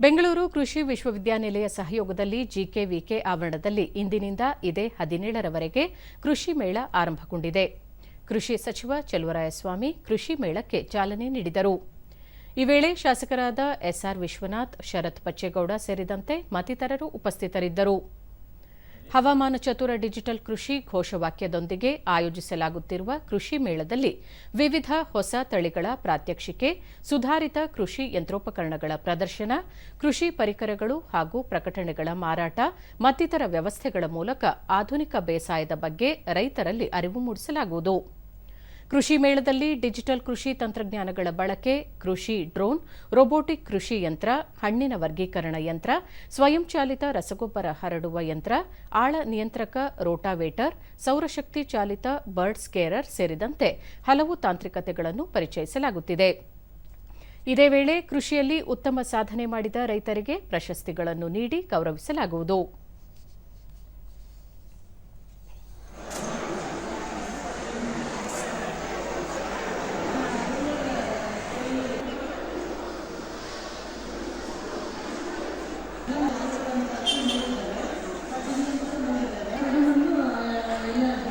ಬೆಂಗಳೂರು ಕೃಷಿ ವಿಶ್ವವಿದ್ಯಾನಿಲಯ ಸಹಯೋಗದಲ್ಲಿ ಜಿಕೆವಿಕೆ ಆವರಣದಲ್ಲಿ ಇಂದಿನಿಂದ ಇದೇ ಹದಿನೇಳರವರೆಗೆ ಕೃಷಿ ಮೇಳ ಆರಂಭಗೊಂಡಿದೆ. ಕೃಷಿ ಸಚಿವ ಚಲುವರಾಯಸ್ವಾಮಿ ಕೃಷಿ ಮೇಳಕ್ಕೆ ಚಾಲನೆ ನೀಡಿದರು. ಈ ವೇಳೆ ಶಾಸಕರಾದ ಎಸ್ಆರ್ ವಿಶ್ವನಾಥ್, ಶರತ್ ಪಚ್ಚೇಗೌಡ ಸೇರಿದಂತೆ ಮತ್ತಿತರರು ಉಪಸ್ಥಿತರಿದ್ದರು. ಹವಾಮಾನ ಚತುರ ಡಿಜಿಟಲ್ ಕೃಷಿ ಘೋಷವಾಕ್ಯದೊಂದಿಗೆ ಆಯೋಜಿಸಲಾಗುತ್ತಿರುವ ಕೃಷಿ ಮೇಳದಲ್ಲಿ ವಿವಿಧ ಹೊಸ ತಳಿಗಳ ಪ್ರಾತ್ಯಕ್ಷಿಕೆ, ಸುಧಾರಿತ ಕೃಷಿ ಯಂತ್ರೋಪಕರಣಗಳ ಪ್ರದರ್ಶನ, ಕೃಷಿ ಪರಿಕರಗಳು ಹಾಗೂ ಪ್ರಕಟಣೆಗಳ ಮಾರಾಟ, ಮತ್ತಿತರ ವ್ಯವಸ್ಥೆಗಳ ಮೂಲಕ ಆಧುನಿಕ ಬೇಸಾಯದ ಬಗ್ಗೆ ರೈತರಲ್ಲಿ ಅರಿವು ಮೂಡಿಸಲಾಗುವುದು. ಕೃಷಿ ಮೇಳದಲ್ಲಿ ಡಿಜಿಟಲ್ ಕೃಷಿ ತಂತ್ರಜ್ಞಾನಗಳ ಬಳಕೆ, ಕೃಷಿ ಡ್ರೋನ್, ರೋಬೋಟಿಕ್ ಕೃಷಿ ಯಂತ್ರ, ಹಣ್ಣಿನ ವರ್ಗೀಕರಣ ಯಂತ್ರ, ಸ್ವಯಂಚಾಲಿತ ರಸಗೊಬ್ಬರ ಹರಡುವ ಯಂತ್ರ, ಆಳ ನಿಯಂತ್ರಕ ರೋಟಾವೇಟರ್, ಸೌರಶಕ್ತಿ ಚಾಲಿತ ಬರ್ಡ್ ಸ್ಕೇರರ್ ಸೇರಿದಂತೆ ಹಲವು ತಾಂತ್ರಿಕತೆಗಳನ್ನು ಪರಿಚಯಿಸಲಾಗುತ್ತಿದೆ. ಇದೇ ವೇಳೆ ಕೃಷಿಯಲ್ಲಿ ಉತ್ತಮ ಸಾಧನೆ ಮಾಡಿದ ರೈತರಿಗೆ ಪ್ರಶಸ್ತಿಗಳನ್ನು ನೀಡಿ ಗೌರವಿಸಲಾಗುವುದು.